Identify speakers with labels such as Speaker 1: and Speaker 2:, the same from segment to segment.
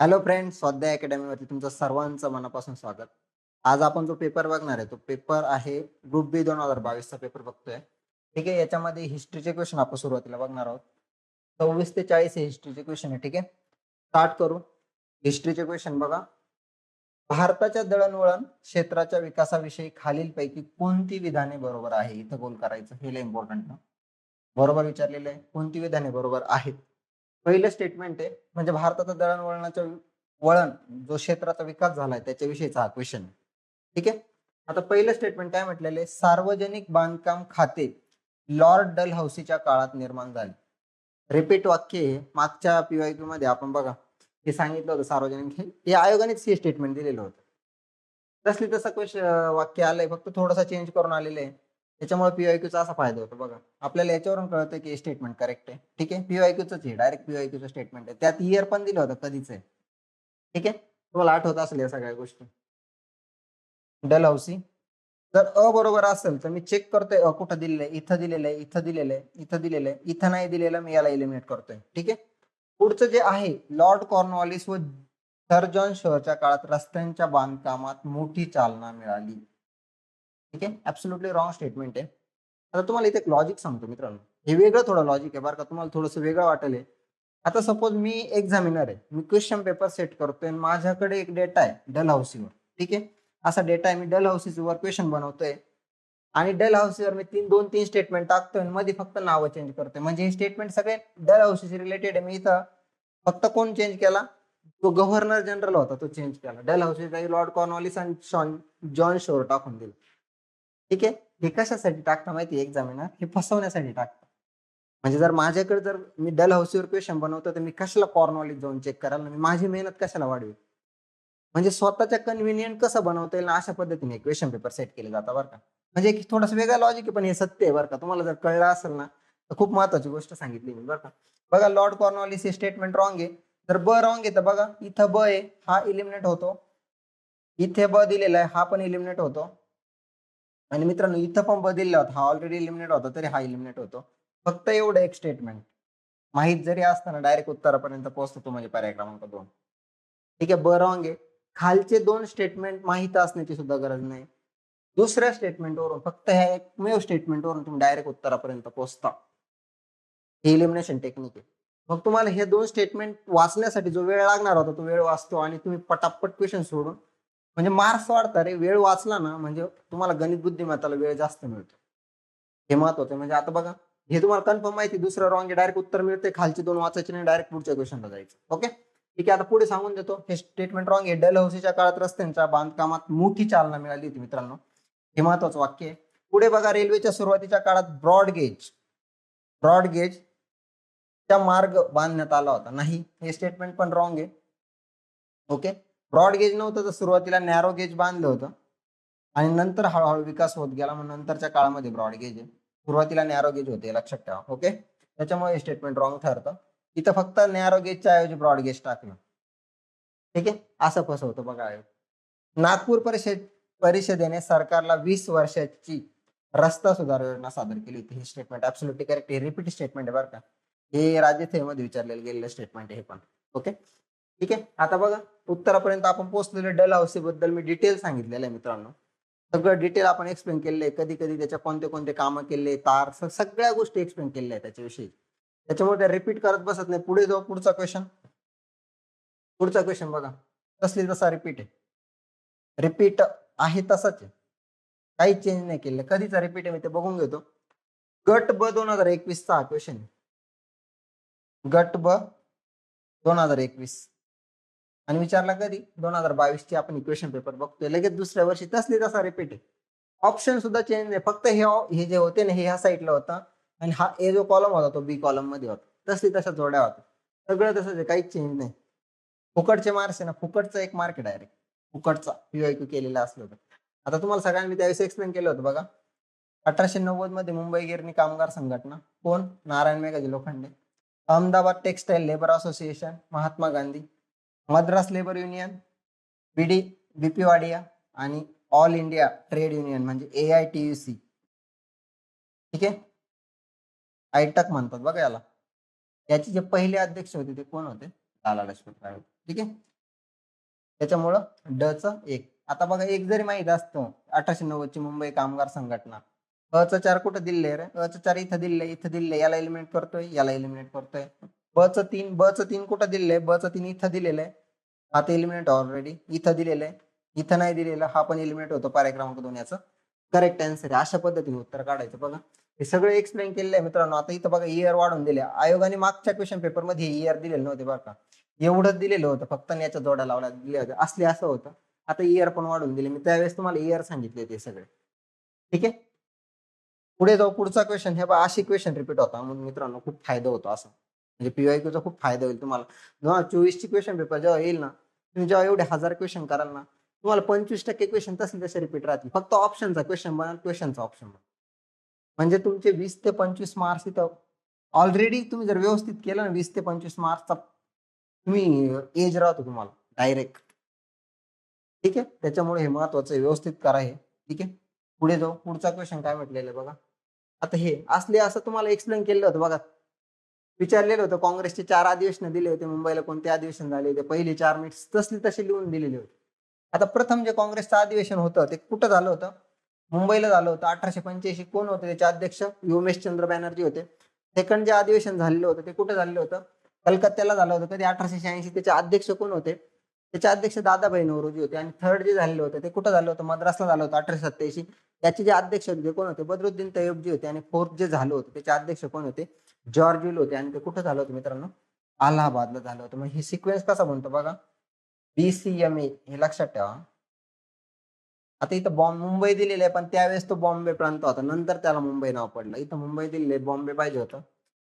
Speaker 1: Hello friend स्वाध्याय अकॅडमीवरती तुमचं सर्वांचं मनापासून स्वागत. आज आपण जो पेपर बघणार आहे तो पेपर आहे ग्रुप बी दोन हजार बावीसचा पेपर बघतोय. ठीक आहे याच्यामध्ये हिस्ट्रीचे क्वेश्चन आपण सुरुवातीला बघणार आहोत. सव्वीस ते चाळीस हे हिस्ट्रीचे क्वेश्चन आहे ठीक आहे? स्टार्ट करू. हिस्ट्रीचे क्वेश्चन बघा. भारताच्या दळणवळण क्षेत्राच्या विकासाविषयी खालीलपैकी कोणती विधाने बरोबर आहे? इथं गोल करायचं हे इम्पॉर्टंट ना. बरोबर विचारलेलं आहे. कोणती विधाने बरोबर आहेत? पहिलं स्टेटमेंट आहे म्हणजे भारताचं दळणवळणाचं वळण जो क्षेत्राचा विकास झालाय त्याच्याविषयीचा हा क्वेश्चन ठीक आहे? आता पहिलं स्टेटमेंट काय म्हटलेलं आहे? सार्वजनिक बांधकाम खाते लॉर्ड डल हाऊसीच्या काळात निर्माण झाले. रिपीट वाक्य हे मागच्या पीवायक्यू मध्ये आपण बघा हे सांगितलं होतं सार्वजनिक हे- आयोगानेच हे स्टेटमेंट दिलेलं होतं. तसली तसं क्वेश्चन वाक्य आलंय फक्त थोडंसं चेंज करून आलेलं आहे. त्याच्यामुळे पीवायक्यूचा असा फायदा होतो बघा. आपल्याला याच्यावरून कळतं की स्टेटमेंट करेक्ट आहे. ठीक आहे? पीवायक्यूच आहे. डायरेक्ट पीवायक्यूचं स्टेटमेंट आहे. त्यात इयर पण दिलं होतं कधीच आहे. ठीक आहे? तुम्हाला आठवत असेल या सगळ्या गोष्टी. डल हाऊसी जर अ बरोबर असेल तर मी चेक करतोय. अ कुठं दिलेलं आहे? इथं दिलेलं आहे. इथं दिलेलं आहे. इथं दिलेलं आहे. इथं नाही दिलेलं मी याला इलिमिनेट करतोय. ठीक आहे? पुढचं जे आहे लॉर्ड कॉर्नवॉलिस व सर जॉन शोच्या काळात रस्त्यांच्या बांधकामात मोठी चालना मिळाली. ठीक आहे? ऍब्सोल्युटली रॉंग स्टेटमेंट आहे. आता तुम्हाला इथे एक लॉजिक सांगतो मित्रांनो. हे वेगळं थोडं लॉजिक आहे बरं का? तुम्हाला थोडंसं वेगळं वाटेल आता सपोज मी एक्झामिनर आहे. मी क्वेश्चन पेपर सेट करतोय माझ्याकडे एक डेटा आहे डल हाऊसीवर ठीक आहे? असा डेटा आहे मी डल हाऊसीवर क्वेश्चन बनवतोय. आणि डल हाऊसीवर मी तीन दोन तीन स्टेटमेंट टाकतोय आणि मध्ये फक्त नावं चेंज करतोय. म्हणजे हे स्टेटमेंट सगळे डल हाऊसीशी रिलेटेड आहे. मी इथं फक्त कोण चेंज केला? तो गव्हर्नर जनरल होता तो चेंज केला. डल हाऊसी लॉर्ड कॉर्नॉलिस आणि शॉन जॉन शोर टाकून दिला. ठीक आहे? हे कशासाठी टाकता माहिती एक्झामिनर हे फसवण्यासाठी टाकतं. म्हणजे जर माझ्याकडे जर मी डल हाऊसीवर क्वेश्चन बनवतो तर मी कशाला कॉर्नवॉलिस जाऊन चेक करायला मी माझी मेहनत कशाला वाढवी म्हणजे स्वतःच्या कन्व्हिनियंट कसं बनवता येईल ना अशा पद्धतीने क्वेश्चन पेपर सेट केले जातात बरं का? म्हणजे एक थोडंसं वेगळा लॉजिक आहे पण हे सत्य आहे बरं का? तुम्हाला जर कळलं असेल ना तर खूप महत्वाची गोष्ट सांगितली मी बरं का? बघा लॉर्ड कॉर्नॉलिस हे स्टेटमेंट रॉंग आहे. तर ब रॉंग आहे तर बघा इथं ब आहे हा इलिमिनेट होतो. इथे ब दिलेला आहे हा पण इलिमिनेट होतो. आणि मित्रांनो इथं पण बदलला दिलेला होता. हा ऑलरेडी इलिमिनेट होता तरी हा इलिमिनेट होतो. फक्त एवढं एक स्टेटमेंट माहीत जरी असताना डायरेक्ट उत्तरापर्यंत पोहोचतो तो म्हणजे पर्याय क्रमांक दोन. ठीक आहे बरं आहे खालचे दोन स्टेटमेंट माहीत असण्याची सुद्धा गरज नाही. दुसऱ्या स्टेटमेंटवरून फक्त ह्या एकमेव स्टेटमेंटवरून तुम्ही डायरेक्ट उत्तरापर्यंत पोहोचता. हे इलिमिनेशन टेक्निक आहे. मग तुम्हाला हे दोन स्टेटमेंट वाचण्यासाठी जो वेळ लागणार होता तो वेळ वाचतो आणि तुम्ही पटापट क्वेश्चन सोडून म्हणजे मार्क्स वाढता रे वेळ वाचला ना म्हणजे तुम्हाला गणित बुद्धिमत्ताला वेळ जास्त मिळतो. हे महत्वाचं म्हणजे आता बघा हे तुम्हाला कन्फर्म माहिती दुसरं रॉंग डायरेक्ट उत्तर मिळते खालचे दोन वाचायचे नाही डायरेक्ट पुढच्या क्वेश्चनला जायचं. ओके ठीक आहे आता पुढे सांगून देतो. हे स्टेटमेंट रॉंग आहे. डलहौसीच्या काळात रस्त्यांच्या बांधकामात मोठी चालना मिळाली होती मित्रांनो. हे महत्वाचं वाक्य आहे. पुढे बघा रेल्वेच्या सुरुवातीच्या काळात ब्रॉड गेज ब्रॉड गेज च्या मार्ग बांधण्यात आला होता. नाही हे स्टेटमेंट पण रॉंग आहे. ओके ब्रॉड गेज नव्हतं तर सुरुवातीला नॅरो गेज बांधलं होतं. आणि नंतर हळूहळू विकास होत गेला मग नंतरच्या काळामध्ये ब्रॉड गेज आहे. सुरुवातीला नॅरो गेज होते लक्षात ठेवा ओके त्याच्यामुळे स्टेटमेंट रॉंग ठरतं. इथं फक्त नॅरो गेजच्या ऐवजी ब्रॉड गेज टाकलं ठीक आहे? असं फसवतं बघा. आयोग. नागपूर परिषद परिषदेने सरकारला वीस वर्षाची रस्ता सुधार योजना सादर केली होती. ही स्टेटमेंट ऍब्सोल्युटली करेक्ट हे रिपीट स्टेटमेंट आहे बरं का. हे राज्यसेवेमध्ये विचारलेलं गेलेलं स्टेटमेंट आहे हे पण. ओके ठीक आहे? आता बघा उत्तरापर्यंत आपण पोहोचलेले डल हाऊसी बद्दल मी डिटेल सांगितलेलं आहे मित्रांनो. सगळं डिटेल आपण एक्सप्लेन केलेलं आहे. कधी कधी त्याच्या कोणते कोणते कामं केले तार सगळ्या गोष्टी एक्सप्लेन केलेल्या आहेत त्याच्याविषयी. त्याच्यामुळे त्या रिपीट करत बसत नाही. पुढे जाऊ पुढचा क्वेश्चन पुढचा क्वेश्चन बघा. तसली तसा रिपीट आहे. रिपीट आहे तसाच आहे. काही चेंज नाही केलं कधीचा रिपीट आहे मी ते बघून घेतो. गट ब दोन हजार एकवीस चा क्वेश्चन गट ब दोन हजार एकवीस. आणि विचारला कधी? दोन हजार बावीस ची आपण इक्वेशन पेपर बघतोय. लगेच दुसऱ्या वर्षी तसली तसा रिपीट आहे. ऑप्शन सुद्धा चेंज नाही. फक्त हे हे जे होते ना हे ह्या साईडला होता. आणि हा ए जो कॉलम होता तो बी कॉलममध्ये होता. तसली तशा जोड्या होत्या. सगळं तसंच आहे. काहीच चेंज नाही. फुकटचे मार्क्स आहे ना फुकटचा एक मार्क डायरेक्ट फुकटचा. क्यू केलेला असलं तर. आता तुम्हाला सगळ्यांनी त्यावेळेस एक्सप्लेन केलं होतं बघा. अठराशे नव्वदमध्ये मुंबई गिरणी कामगार संघटना. कोण? Narayan Meghaji Lokhande. Ahmedabad textile labour association. Mahatma Gandhi. Madras labour union BD BP Wadia आणि ऑल इंडिया ट्रेड युनियन म्हणजे A I T U C. ठीक आहे? आयटक म्हणतात बघा याला. याचे जे पहिले अध्यक्ष होते ते कोण होते? लाला लजपत राय होते. ठीक आहे? त्याच्यामुळं ड च एक. आता बघा एक जरी माहीत असतं अठराशे नव्वद ची मुंबई कामगार संघटना. अ च चार कुठं दिले रे? अ च चार इथं दिले इथं दिले याला एलिमिनेट करतोय याला एलिमिनेट करतोय. ब च तीन ब च तीन कुठं दिले ब च तीन इथं दिलेलं आहे आता एलिमिनेट ऑलरेडी इथं दिलेलं आहे इथं नाही दिलेलं हा पण एलिमिनेट होतो पर्याय क्रमांक दोन याचं. करेक्ट आन्सर आहे. अशा पद्धतीने उत्तर काढायचं. बघा. हे सगळं एक्सप्लेन केलेलं आहे मित्रांनो. आता इथं बघा इयर वाढून दिले. आयोगाने मागच्या क्वेश्चन पेपरमध्ये इयर दिलेले नव्हते बरं का. एवढंच दिलेलं होतं. फक्त याच्या जोड्या लावल्या दिले होते असले असं होतं. आता इयर पण वाढून दिले. मी त्यावेळेस तुम्हाला इयर सांगितले ते सगळे. ठीक आहे? पुढे जाऊ. पुढचा क्वेश्चन हे बा अशी क्वेश्चन रिपीट होता. म्हणून मित्रांनो खूप फायदा होतो असं. म्हणजे पीवायक्यूचा खूप फायदा होईल तुम्हाला. जेव्हा क्वेश्चन पेपर जेव्हा येईल ना तुम्ही जेव्हा एवढे हजार क्वेश्चन कराल ना तुम्हाला पंचवीस टक्के क्वेश्चन तसे तसे रिपीट राहतील. फक्त ऑप्शनचा क्वेश्चन बनाल क्वेश्चनचा ऑप्शन बनल म्हणजे तुमचे वीस ते पंचवीस मार्क्स इथं ऑलरेडी तुम्ही जर व्यवस्थित केलं ना वीस ते पंचवीस मार्क्सचा तुम्ही एज राहतो तुम्हाला डायरेक्ट ठीक आहे? त्याच्यामुळे हे महत्वाचं आहे व्यवस्थित करा हे. ठीक आहे? पुढे जाऊ. पुढचा क्वेश्चन काय म्हटलेलं बघा. आता हे असले असं तुम्हाला एक्सप्लेन केलं होतं बघा. विचारलेलं होतं. काँग्रेसचे चार अधिवेशन दिले होते मुंबईला कोणते अधिवेशन झाले होते? पहिले चार मिनिट्स तसले तसे लिहून दिलेले होते. आता प्रथम जे काँग्रेसचं अधिवेशन होतं ते कुठं झालं होतं? मुंबईला झालं होतं. अठराशे पंच्याऐंशी कोण होते? त्याचे अध्यक्ष उमेश चंद्र बॅनर्जी होते. सेकंड जे अधिवेशन झालेलं होतं ते कुठं झालेलं होतं? कलकत्त्याला झालं होतं. कधी अठराशे शहाऐंशी त्याचे अध्यक्ष कोण होते? त्याचे अध्यक्ष दादाभाई नवरोजी होते आणि थर्ड जे झालेलं होतं ते कुठं झालं होतं? मद्रासला झालं होतं अठराशे सत्याऐंशी. त्याचे जे अध्यक्ष होते कोण होते? बदरुद्दीन तय्यबजी होते आणि फोर्थ जे झालं होतं त्याचे अध्यक्ष कोण होते? जॉर्ज विल होते. आणि ते कुठं झालं होतं मित्रांनो? अलाहाबादला झालं होतं. मग हे सिक्वेन्स कसा म्हणतो बघा? बीसीएमए हे लक्षात ठेवा. आता इथं बॉम्ब मुंबई दिलेलं आहे पण त्यावेळेस तो बॉम्बे प्रांत होता. नंतर त्याला मुंबई नाव पडलं. इथं मुंबई दिलेलं आहे बॉम्बे पाहिजे होतं.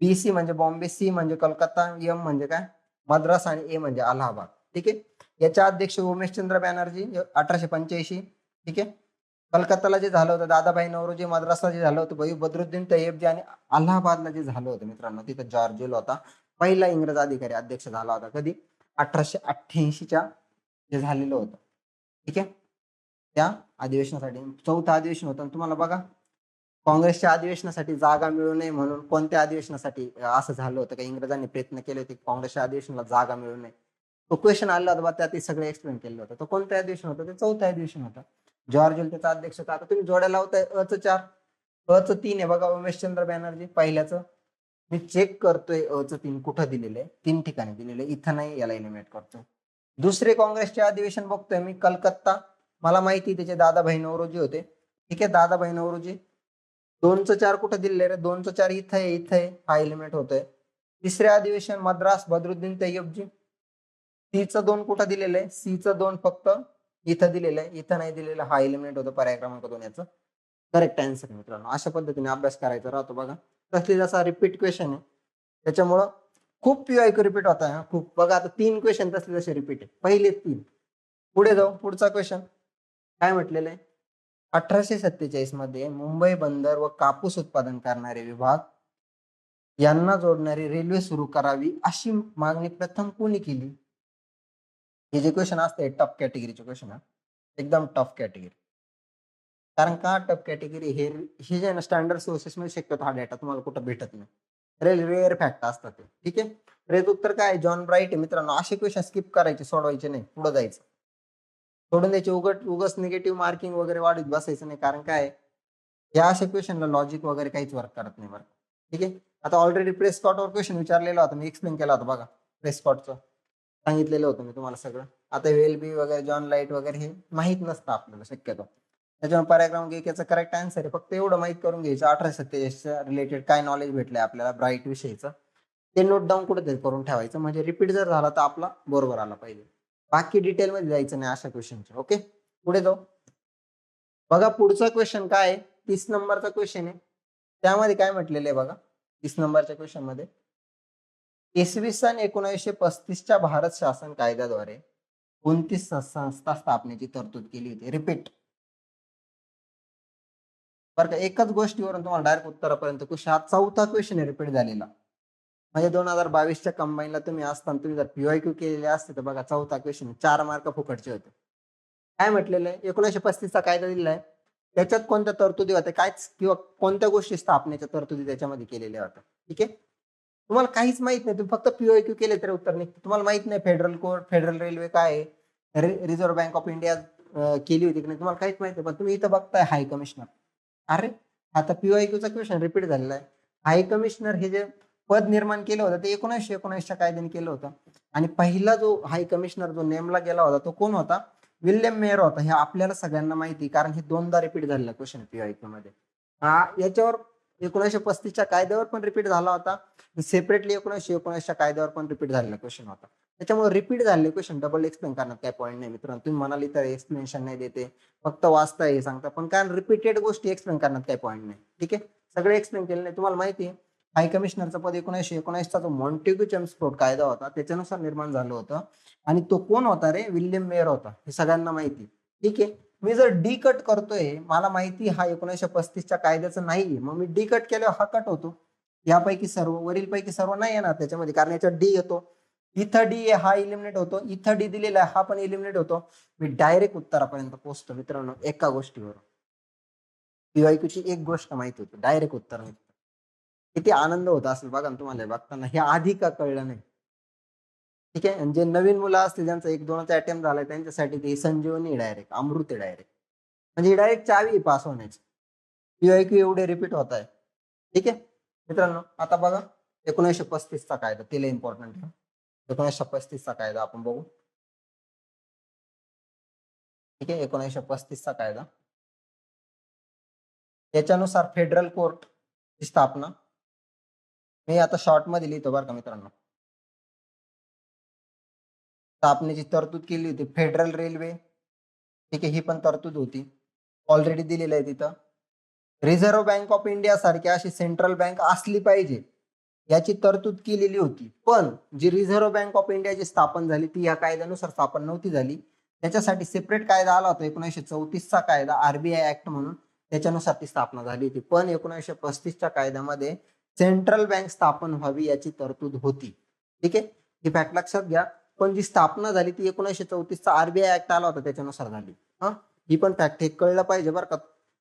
Speaker 1: बीसी म्हणजे बॉम्बे सी म्हणजे कलकत्ता एम म्हणजे काय? मद्रास आणि ए म्हणजे अलाहाबाद. ठीक आहे? याच्या अध्यक्ष उमेशचंद्र बॅनर्जी अठराशे पंच्याऐंशी ठीक आहे? कलकत्ताला जे झालं होतं दादाभाई नवरोजी मद्रासला जे झालं होतं भाई बदरुद्दीन तय्यबजी आणि अलाहाबादला जे झालं होतं मित्रांनो तिथं जॉर्जिल होता. पहिला इंग्रज अधिकारी अध्यक्ष झाला होता कधी? अठराशे अठ्ठ्याऐंशीच्या जे झालेलं होतं. ठीक आहे? त्या अधिवेशनासाठी चौथं अधिवेशन होतं. तुम्हाला बघा काँग्रेसच्या अधिवेशनासाठी जागा मिळू नये म्हणून कोणत्या अधिवेशनासाठी असं झालं होतं का? इंग्रजांनी प्रयत्न केले होते काँग्रेसच्या अधिवेशनाला जागा मिळू नये. तो क्वेश्चन आला होता त्यात सगळे एक्सप्लेन केलं होतं. तो कोणत्या अधिवेशन होतं ते चौथ्या अधिवेशन होतं जॉर्ज त्याचा अध्यक्ष होता आता तुम्ही जोड्या लावताय अ च चार. अ च तीन आहे बघा उमेशचंद्र बॅनर्जी पहिल्याचं. मी चेक करतोय अ च तीन कुठं दिलेलं आहे? तीन ठिकाणी दिलेलं आहे. इथं नाही याला एलिमिनेट करतोय. दुसरे काँग्रेसचे अधिवेशन बघतोय मी कलकत्ता. मला माहिती त्याचे दादाभाई नवरोजी होते. ठीक आहे दादाभाई नवरोजी. दोनचं चार कुठं दिले रे? दोनचं चार इथं आहे इथं आहे. हा एलिमेंट होतोय. तिसरे अधिवेशन मद्रास बदरुद्दीन तय्यबजी सीचा दोन कुठं दिलेलं आहे? सीचा दोन फक्त इथं दिलेलं आहे. इथं नाही दिलेलं. हा एलिमेंट होतो पर्याय क्रमांक दोन याचं. करेक्ट आन्सर मित्रांनो. अशा पद्धतीने अभ्यास करायचा राहतो बघा. तसली जसा रिपीट क्वेश्चन आहे. त्याच्यामुळं खूप पीआयक्यू रिपीट होता हा. खूप. बघा आता तीन क्वेश्चन तसले जसे रिपीट आहे. पहिले तीन. पुढे जाऊ. पुढचा क्वेश्चन काय म्हटलेलं आहे? अठराशे सत्तेचाळीसमध्ये मुंबई बंदर व कापूस उत्पादन करणारे विभाग यांना जोडणारी रेल्वे सुरू करावी अशी मागणी प्रथम कोणी केली? हे असते टफ कॅटेगरीचे क्वेश्चन एकदम टफ कॅटेगरी कारण का टफ कॅटेगरी हे हे जे स्टँडर्ड सोर्सेस मध्ये शक्यतो हा डेटा तुम्हाला कुठं भेटत नाही। रेल रेअर फॅक्ट असतात ते ठीक आहे रेत उत्तर काय जॉन ब्राईट आहे मित्रांनो असे क्वेश्चन स्किप करायचे सोडवायचे नाही पुढे जायचं सोडून द्यायचे उगट उगच निगेटिव्ह मार्किंग वगैरे वाढत बसायचं नाही, कारण काय या अशा क्वेश्चनला लॉजिक वगैरे काहीच वर्क करत नाही, बरं, ठीक आहे आता ऑलरेडी प्रेस स्पॉटवर क्वेश्चन विचारलेला होता मी एक्सप्लेन केला होता बघा प्रेस सांगितलेलं होतं मी तुम्हाला सगळं. आता वेल बी वगैरे जॉन लाइट वगैरे हे माहीत नसतं आपल्याला शक्यतो. त्याच्यामुळे पर्याय क्रमांक एक करेक्ट आन्सर आहे. फक्त एवढं माहीत करून घ्यायचं. अठराशे सत्तेचाळीसच्या रिलेटेड काय नॉलेज भेटलंय आपल्याला ब्राईट विषयीचं. ते नोट डाऊन कुठेतरी करून ठेवायचं. म्हणजे रिपीट जर झाला तर आपला बरोबर आला पाहिजे. बाकी डिटेल मध्ये जायचं नाही अशा क्वेश्चनचे ओके पुढे जाऊ. बघा पुढचा क्वेश्चन काय आहे? तीस नंबरचा क्वेश्चन आहे. त्यामध्ये काय म्हटलेलं आहे बघा? तीस नंबरच्या क्वेश्चनमध्ये. इसवी सन एकोणीसशे पस्तीसच्या भारत शासन कायद्याद्वारे कोणती संस्था स्थापनेची तरतूद केली होती? रिपीट बरं का एकच गोष्टीवरून तुम्हाला डायरेक्ट उत्तरापर्यंत क्वेश्चन हा चौथा क्वेश्चन आहे रिपीट झालेला. म्हणजे दोन हजार बावीसच्या कंबाईनला तुम्ही असताना तुम्ही जर पीवायक्यू केलेले असते तर बघा चौथा क्वेश्चन चार मार्क फुकटचे होते. काय म्हटलेलं आहे? एकोणीसशे पस्तीसचा कायदा दिलेला आहे. त्याच्यात कोणत्या तरतुदी होत्या? काय किंवा कोणत्या गोष्टी स्थापनेच्या तरतुदी त्याच्यामध्ये केलेल्या होत्या? ठीक आहे? तुम्हाला काहीच माहीत नाही. तुम्ही फक्त पीओक्यू केले तर उत्तर निघते. तुम्हाला माहीत नाही फेडरल कोर्ट फेडरल रेल्वे काय आहे. रिझर्व्ह बँक ऑफ इंडिया केली होती की नाही तुम्हाला काहीच माहिती पण तुम्ही इथं बघताय हाय कमिशनर अरे आता पीओआयक्यूचा क्वेश्चन रिपीट झालेला आहे. हाय कमिशनर हे जे पद निर्माण केलं होतं ते एकोणीसशे एकोणीसच्या कायद्याने केलं होतं. आणि पहिला जो हाय कमिशनर जो नेमला गेला होता तो कोण होता? विल्यम मेयर होता. हे आपल्याला सगळ्यांना माहिती कारण हे दोनदा रिपीट झालेला क्वेश्चन पीओआयक्यू मध्ये. हा याच्यावर एकोणीसशे पस्तीसच्या कायद्यावर पण रिपीट झाला होता. सेपरेटली एकोणीसशे एकोणीसच्या कायद्यावर पण रिपीट झालेला क्वेश्चन होता. त्याच्यामुळे रिपीट झालेले क्वेश्चन डबल एक्सप्लेन करण्यात काय पॉईंट नाही मित्रांनो. तुम्ही म्हणाली तर एक्सप्लेनेशन नाही देते. फक्त वाचता हे सांगता. पण कारण रिपीटेड गोष्टी एक्सप्लेन करण्यात काही पॉईंट नाही. ठीक आहे? सगळे एक्सप्लेन केले नाही. तुम्हाला माहिती आहे हाय कमिशनरचं पद एकोणीसशे एकोणीसचा जो मॉन्टेग्यू चेम्सफोर्ड कायदा होता त्याच्यानुसार निर्माण झालं होतं. आणि तो कोण होता रे? विल्यम मेयर होता. हे सगळ्यांना माहिती ठीक आहे? मी जर डी कट करतोय मला माहिती हा एकोणीसशे पस्तीसच्या कायद्याचं नाहीये. मग मी डी कट केल्यावर हा कट होतो. यापैकी सर्व वरील पैकी सर्व नाही येणार त्याच्यामध्ये. कारण याच्यात डी येतो. इथं डी हा इलिमिनेट होतो. इथं डी दिलेला आहे हा पण इलिमिनेट होतो. मी डायरेक्ट उत्तरापर्यंत पोहोचतो मित्रांनो एका गोष्टीवर पीवायक्यूची एक गोष्ट माहिती होती डायरेक्ट उत्तर माहिती किती आनंद होत असेल बघा ना तुम्हाला हे बघताना. हे आधी का कळलं नाही? ठीक आहे? जे नवीन मुलं असतील ज्यांचा एक दोनचा अटेम्प्ट झालाय त्यांच्यासाठी ते संजीवनी डायरेक्ट अमृत डायरेक्ट म्हणजे डायरेक्ट चावी पास होण्याची. पीवायक्यू एवढे रिपीट होत आहे. ठीक आहे? मित्रांनो आता बघा एकोणीसशे पस्तीसचा कायदा तिला इम्पॉर्टंट एकोणीसशे पस्तीसचा कायदा आपण बघू. ठीक आहे एकोणीसशे पस्तीसचा कायदा. याच्यानुसार फेडरल कोर्ट ची स्थापना. मी आता शॉर्टमध्ये लिहितो बरं का मित्रांनो. स्थापनेची तरतूद केली होती फेडरल रेल्वे ठीक आहे ही पण तरतूद होती. ऑलरेडी दिलेलं आहे तिथं. रिझर्व्ह बँक ऑफ इंडिया सारखी अशी सेंट्रल बँक असली पाहिजे. याची तरतूद केलेली होती. पण जी रिझर्व्ह बँक ऑफ इंडियाची स्थापन झाली ती या कायद्यानुसार स्थापन नव्हती झाली. त्याच्यासाठी सेपरेट कायदा आला होता. एकोणीसशे चौतीसचा कायदा आरबीआय ऍक्ट म्हणून. त्याच्यानुसार ती स्थापना झाली होती. पण एकोणीसशे पस्तीसच्या कायद्यामध्ये सेंट्रल बँक स्थापन व्हावी याची तरतूद होती. ठीक आहे? ही फॅक्ट लक्षात घ्या. पण जी स्थापना झाली ती एकोणीसशे चौतीसचा आरबीआय ऍक्ट आला होता त्याच्यानुसार झाली. हा? ही पण फॅक्ट हे कळलं पाहिजे बरं का.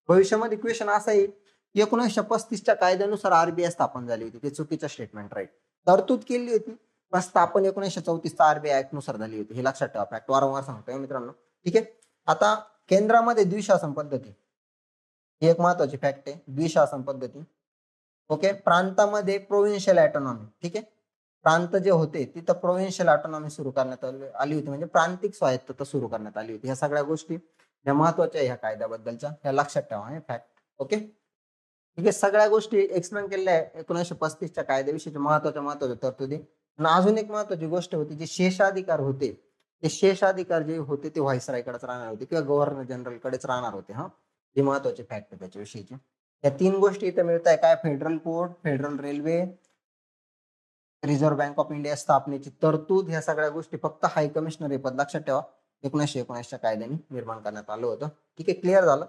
Speaker 1: भविष्यामध्ये क्वेश्चन असा येईल एकोणीसशे पस्तीसच्या कायद्यानुसार आरबीआय स्थापन झाली होती. ते चुकीचं स्टेटमेंट राईट तरतूद केली होती. पण स्थापन एकोणीसशे चौतीसचा आरबीआय ऍक्टनुसार झाली होती. हे लक्षात ठेवा. फॅक्ट वारंवार सांगतोय मित्रांनो. ठीक आहे? आता केंद्रामध्ये द्विशासन पद्धती. ही एक महत्वाची फॅक्ट आहे. द्विशासन पद्धती. ओके? प्रांतामध्ये प्रोव्हिन्शियल ऑटोनॉमी ठीक आहे? प्रांत जे होते तिथं प्रोव्हिन्शियल ऑटोनॉमी सुरू करण्यात आली होती. म्हणजे प्रांतिक स्वायत्तता सुरू करण्यात आली होती. ह्या सगळ्या गोष्टी. ह्या महत्त्वाच्या ह्या कायद्याबद्दलच्या. ह्या लक्षात ठेवा हे फॅक्ट ओके ठीक आहे सगळ्या गोष्टी एक्सप्लेन केलेल्या आहे. एकोणीसशे पस्तीसच्या कायद्याविषयीच्या महत्त्वाच्या महत्त्वाच्या तरतुदी आणि अजून एक महत्वाची गोष्ट होती जे शेषाधिकार होते. ते शेषाधिकार जे होते ते व्हायसरायकडेच राहणार होते किंवा गव्हर्नर जनरल कडेच राहणार होते हा. जे महत्त्वाचे फॅक्ट आहे या तीन गोष्टी इथे मिळत आहे. काय? Federal court federal railway reserve bank of India स्थापनेची तरतूद ह्या सगळ्या गोष्टी फक्त हाय कमिशनर हे पद लक्षात ठेवा. एकोणीसशे एकोणीसच्या कायद्याने निर्माण करण्यात आलं होतं. ठीक आहे क्लिअर झालं?